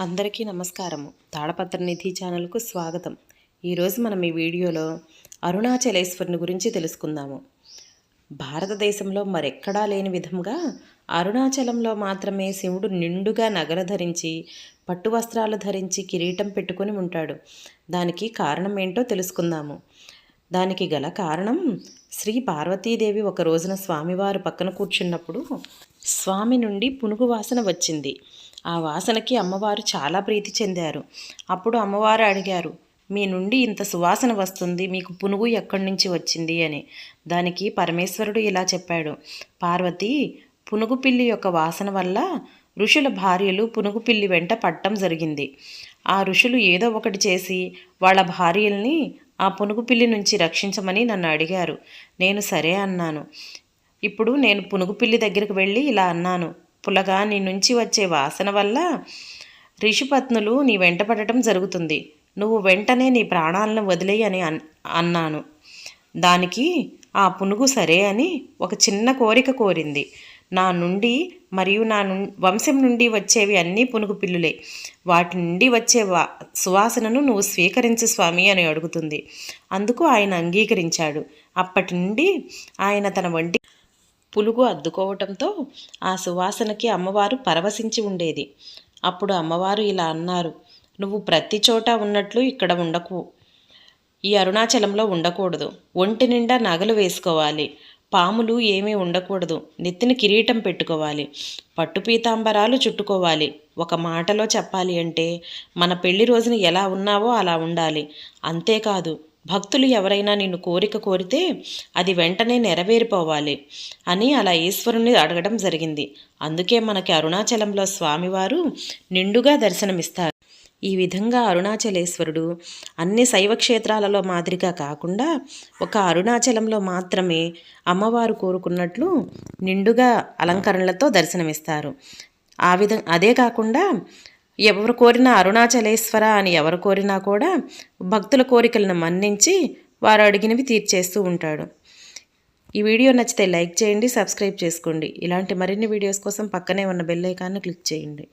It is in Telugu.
అందరికీ నమస్కారము. తాడపత్ర నిధి ఛానల్కు స్వాగతం. ఈరోజు మనం ఈ వీడియోలో అరుణాచలేశ్వరుని గురించి తెలుసుకుందాము. భారతదేశంలో మరెక్కడా లేని విధంగా అరుణాచలంలో మాత్రమే శివుడు నిండుగా నగర ధరించి పట్టు వస్త్రాలు ధరించి కిరీటం పెట్టుకొని ఉంటాడు. దానికి కారణం ఏంటో తెలుసుకుందాము. దానికి గల కారణం శ్రీ పార్వతీదేవి ఒక రోజున స్వామివారు పక్కన కూర్చున్నప్పుడు స్వామి నుండి పునుగు వాసన వచ్చింది. ఆ వాసనకి అమ్మవారు చాలా ప్రీతి చెందారు. అప్పుడు అమ్మవారు అడిగారు మీ నుండి ఇంత సువాసన వస్తుంది మీకు పునుగు ఎక్కడి నుంచి వచ్చింది? అని. దానికి పరమేశ్వరుడు ఇలా చెప్పాడు పార్వతి పునుగు పిల్లి యొక్క వాసన వల్ల ఋషుల భార్యలు పునుగు పిల్లి వెంట పట్టం జరిగింది. ఆ ఋషులు ఏదో ఒకటి చేసి వాళ్ళ భార్యల్ని ఆ పునుగు పిల్లి నుంచి రక్షించమని నన్ను అడిగారు. నేను సరే అన్నాను. ఇప్పుడు నేను పునుగు పిల్లి దగ్గరికి వెళ్ళి ఇలా అన్నాను. పులగా నీ నుంచి వచ్చే వాసన వల్ల రిషిపత్నులు నీ వెంట పడటం జరుగుతుంది. నువ్వు వెంటనే నీ ప్రాణాలను వదిలేయి అని అన్నాను. దానికి ఆ పునుగు సరే అని ఒక చిన్న కోరిక కోరింది. నా నుండి మరియు నా వంశం నుండి వచ్చేవి అన్నీ పునుగు పిల్లులే. వాటి నుండి వచ్చే వా సువాసనను నువ్వు స్వీకరించు స్వామి అని అడుగుతుంది. అందుకు ఆయన అంగీకరించాడు. అప్పటి నుండి ఆయన తన వంటి పులుగు అద్దుకోవటంతో ఆ సువాసనకి అమ్మవారు పరవశించి ఉండేది. అప్పుడు అమ్మవారు ఇలా అన్నారు నువ్వు ప్రతి చోట ఉన్నట్లు ఇక్కడ ఉండకు. ఈ అరుణాచలంలో ఉండకూడదు. ఒంటి నిండా నగలు వేసుకోవాలి. పాములు ఏమీ ఉండకూడదు. నెత్తిన కిరీటం పెట్టుకోవాలి. పట్టు పీతాంబరాలు చుట్టుకోవాలి. ఒక మాటలో చెప్పాలి అంటే మన పెళ్ళి రోజున ఎలా ఉన్నావో అలా ఉండాలి. అంతేకాదు భక్తులు ఎవరైనా నిన్ను కోరిక కోరితే అది వెంటనే నెరవేరిపోవాలి అని అలా ఈశ్వరుని అడగడం జరిగింది. అందుకే మనకి అరుణాచలంలో స్వామివారు నిండుగా దర్శనమిస్తారు. ఈ విధంగా అరుణాచలేశ్వరుడు అన్ని శైవ క్షేత్రాలలో మాదిరిగా కాకుండా ఒక అరుణాచలంలో మాత్రమే అమ్మవారు కోరుకున్నట్లు నిండుగా అలంకరణలతో దర్శనమిస్తారు. ఆ విధం అదే కాకుండా ఎవరు కోరినా అరుణాచలేశ్వర అని ఎవరు కోరినా కూడా భక్తుల కోరికలను మన్నించి వారు అడిగినవి తీర్చేస్తూ ఉంటాడు. ఈ వీడియో నచ్చితే లైక్ చేయండి సబ్స్క్రైబ్ చేసుకోండి. ఇలాంటి మరిన్ని వీడియోస్ కోసం పక్కనే ఉన్న బెల్ ఐకాన్ని క్లిక్ చేయండి.